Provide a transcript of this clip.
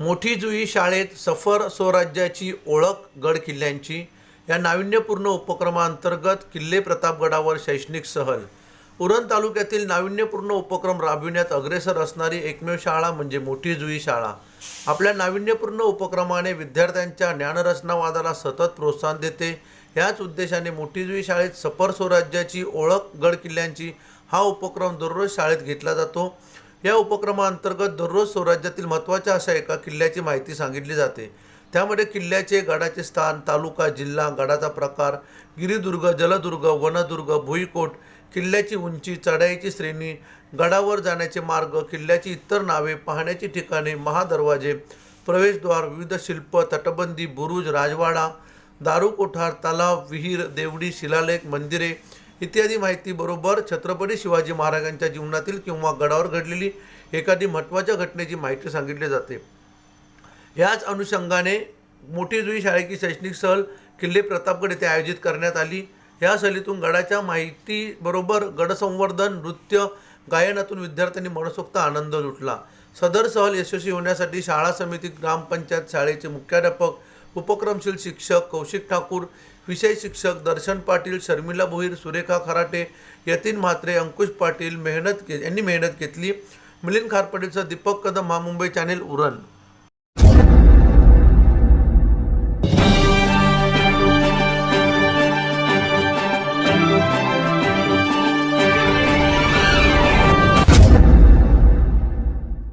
मोठी जुई शाळेत सफर स्वराज्याची ओळख गड किल्ल्यांची या नाविन्यपूर्ण उपक्रमाअंतर्गत किल्ले प्रतापगडावर शैक्षणिक सहल. उरण तालुक्यातील नाविन्यपूर्ण उपक्रम राबविण्यात अग्रेसर असणारी एकमेव शाळा म्हणजे मोठी जुई शाळा. आपल्या नाविन्यपूर्ण उपक्रमाने विद्यार्थ्यांच्या ज्ञानरचनावादाला सतत प्रोत्साहन देते. याच उद्देशाने मोठी जुई शाळेत सफर स्वराज्याची ओळख गड किल्ल्यांची हा उपक्रम दररोज शाळेत घेतला जातो. या उपक्रमाअंतर्गत दररोज स्वराज्यातील महत्त्वाच्या अशा एका किल्ल्याची माहिती सांगितली जाते. त्यामध्ये किल्ल्याचे गडाचे स्थान तालुका जिल्हा गडाचा प्रकार गिरिदुर्ग जलदुर्ग वनदुर्ग भुईकोट किल्ल्याची उंची चढाईची श्रेणी गडावर जाण्याचे मार्ग किल्ल्याची इतर नावे पाहण्याची ठिकाणे महादरवाजे प्रवेशद्वार विविध शिल्प तटबंदी बुरुज राजवाडा दारू कोठार तलाव विहीर देवडी शिलालेख मंदिरे इत्यादी माहितीबरोबर छत्रपती शिवाजी महाराजांच्या जीवनातील किंवा गडावर घडलेली एखादी महत्त्वाच्या घटनेची माहिती सांगितली जाते. ह्याच अनुषंगाने मोठी जुई शाळेची शैक्षणिक सहल किल्ले प्रतापगड येथे आयोजित करण्यात आली. या सहलीतून गडाच्या माहितीबरोबर गडसंवर्धन नृत्य गायनातून विद्यार्थ्यांनी मनसोक्त आनंद लुटला. सदर सहल यशस्वी होण्यासाठी शाळा समिती ग्रामपंचायत शाळेचे मुख्याध्यापक उपक्रमशील शिक्षक कौशिक ठाकूर विषय शिक्षक दर्शन पाटील शर्मिला भोईर सुरेखा खराटे यतीन म्हात्रे अंकुश पाटील मेहनत के यांनी मेहनत घेतली. मिलिंद खारपडेचं दीपक कदम महामुंबई चॅनेल उरण.